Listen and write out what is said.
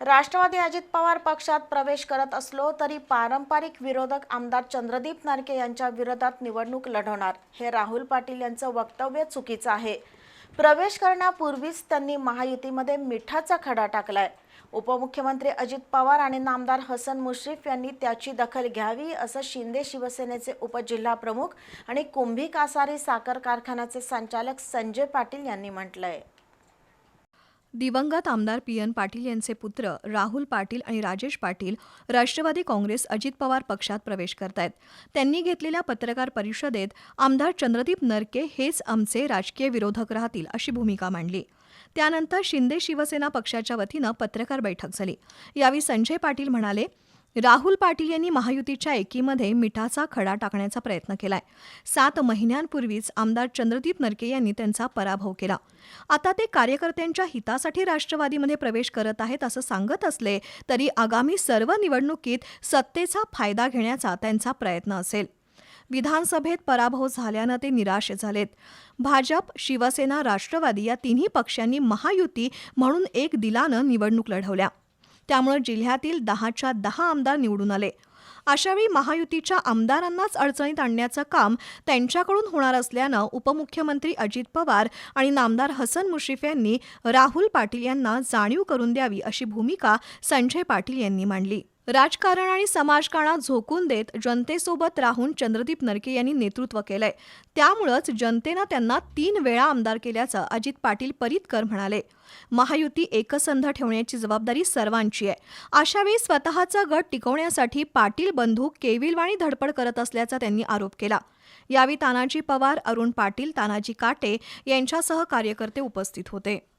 राष्ट्रवादी अजित पवार पक्षात प्रवेश करत असलो तरी पारंपरिक विरोधक आमदार चंद्रदीप नारके यांच्या विरोधात निवडणूक लढवणार. हे राहुल पाटील यांचं वक्तव्य चुकीचं आहे. प्रवेश करण्यापूर्वीच त्यांनी महायुतीमध्ये मिठाचा खडा टाकलाय. उपमुख्यमंत्री अजित पवार आणि नामदार हसन मुश्रीफ यांनी त्याची दखल घ्यावी असं शिंदे शिवसेनेचे उपजिल्हा प्रमुख आणि कुंभी कासारी साखर कारखान्याचे संचालक संजय पाटील यांनी म्हटलंय. दिवंगत आमदार पी एन पाटील यांचे पुत्र राहुल पाटील आणि राजेश पाटील राष्ट्रवादी काँग्रेस अजित पवार पक्षात प्रवेश करतायत. त्यांनी घेतलेल्या पत्रकार परिषदेत आमदार चंद्रदीप नरके हेच आमचे राजकीय विरोधक राहतील अशी भूमिका मांडली. त्यानंतर शिंदे शिवसेना पक्षाच्या वतीनं पत्रकार बैठक झाली. यावेळी संजय पाटील म्हणाले राहुल पाटील यांनी महायुतीच्या एकीमध्ये मिठाचा खडा टाकण्याचा प्रयत्न केलाय. सात महिन्यांपूर्वीच आमदार चंद्रदीप नरके यांनी त्यांचा पराभव केला. आता ते कार्यकर्त्यांच्या हितासाठी राष्ट्रवादीमध्ये प्रवेश करत आहेत असं सांगत असले तरी आगामी सर्व निवडणुकीत सत्तेचा फायदा घेण्याचा त्यांचा प्रयत्न असेल. विधानसभेत पराभव झाल्यानं ते निराश झालेत. भाजप शिवसेना राष्ट्रवादी या तिन्ही पक्षांनी महायुती म्हणून एक दिलानं निवडणूक लढवल्या. त्यामुळे जिल्ह्यातील दहाच्या दहा आमदार निवडून आले. अशावेळी महायुतीच्या आमदारांनाच अडचणीत आणण्याचं काम त्यांच्याकडून होणार असल्यानं उपमुख्यमंत्री अजित पवार आणि नामदार हसन मुश्रीफ यांनी राहुल पाटील यांना जाणीव करून द्यावी अशी भूमिका संजय पाटील यांनी मांडली. राजकारण आणि समाजकारणात झोकून देत जनतेसोबत राहून चंद्रदीप नरके यांनी नेतृत्व केलंय. त्यामुळंच जनतेनं त्यांना तीन वेळा आमदार केल्याचं अजित पाटील परितकर म्हणाले. महायुती एकसंध ठेवण्याची जबाबदारी सर्वांची आहे. अशावेळी स्वतःचा गट टिकवण्यासाठी पाटील बंधू केविलवाणी धडपड करत असल्याचा त्यांनी आरोप केला. यावेळी तानाजी पवार अरुण पाटील तानाजी काटे यांच्यासह कार्यकर्ते उपस्थित होते.